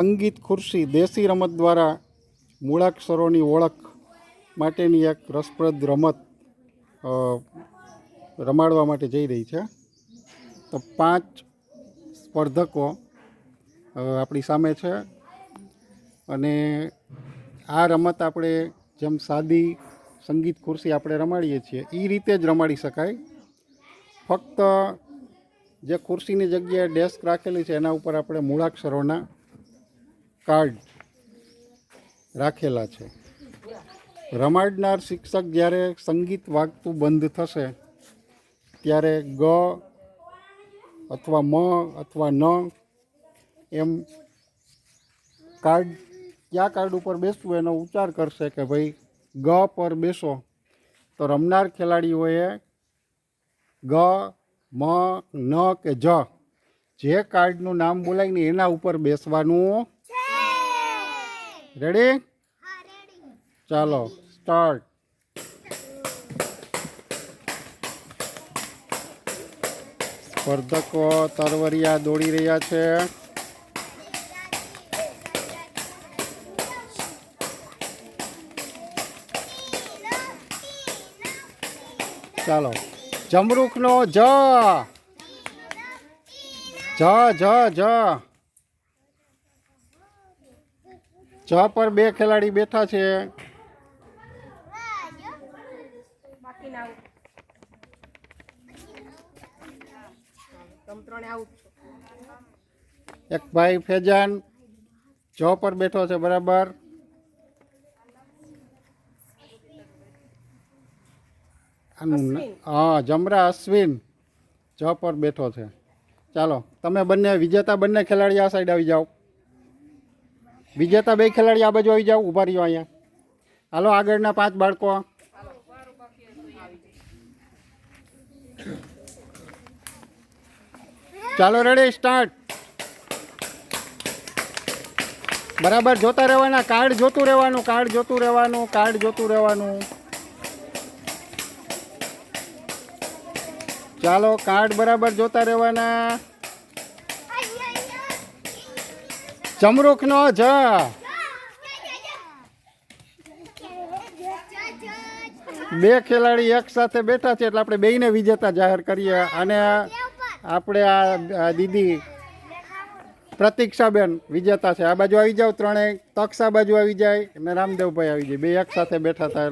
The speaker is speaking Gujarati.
સંગીત ખુરશી દેશી રમત દ્વારા મૂળાક્ષરોની ઓળખ માટેની એક રસપ્રદ રમત રમાડવા માટે જઈ રહી છે. તો પાંચ સ્પર્ધકો આપણી સામે છે. અને આ રમત આપણે જેમ સાદી સંગીત ખુરશી આપણે રમાડીએ છીએ એ રીતે જ રમાડી શકાય. ફક્ત જે ખુરશીની જગ્યાએ ડેસ્ક રાખેલી છે, એના ઉપર આપણે મૂળાક્ષરોના કાર્ડ રાખેલા છે. રમાડનાર શિક્ષક જ્યારે સંગીત વાગતું બંધ થશે, ત્યારે ગ અથવા મ અથવા ન એમ કાર્ડ, કયા કાર્ડ ઉપર બેસવું એનો ઉચ્ચાર કરશે કે ભાઈ ગ પર બેસો. તો રમનાર ખેલાડીઓએ ગ, મ, ન કે જ જે કાર્ડનું નામ બોલાય ને એના ઉપર બેસવાનું રેડી ચાલો સ્ટાર્ટ સ્પર્ધકો તરવરિયા દોડી રહ્યા છે. ચાલો. જમરૂખનો જ. જ જ જ. જ પર બે ખેલાડી બેઠા છે એક ભાઈ ફેજાન જ પર બેઠો છે બરાબર. હા જમરા અશ્વિન જ પર બેઠો છે. ચાલો તમે બંને વિજેતા બંને ખેલાડી આ સાઈડ આવી જાઓ. વિજેતા બે ખેલાડી આ બાજુ આવી જાઓ, ઊભા રહ્યો અહીંયા. હાલો, આગળના પાંચ બાળકો. ચાલો રેડી સ્ટાર્ટ બરાબર, જોતા રહેવાના કાર્ડ જોતું રહેવાનું કાર્ડ જોતું રહેવાનું કાર્ડ જોતું રહેવાનું. ચાલો કાર્ડ બરાબર જોતા રહેવાના. ચમરૂખનો જ. બે ખેલાડી એક સાથે બેઠા છે એટલે આપણે બેયને વિજેતા જાહેર કરીએ. અને આપણે આ આ દીદી પ્રતીક્ષાબેન વિજેતા છે. આ બાજુ આવી જાવ ત્રણેય. તક્ષા બાજુ આવી જાય અને રામદેવભાઈ આવી જાય. બે એક સાથે બેઠા હતા.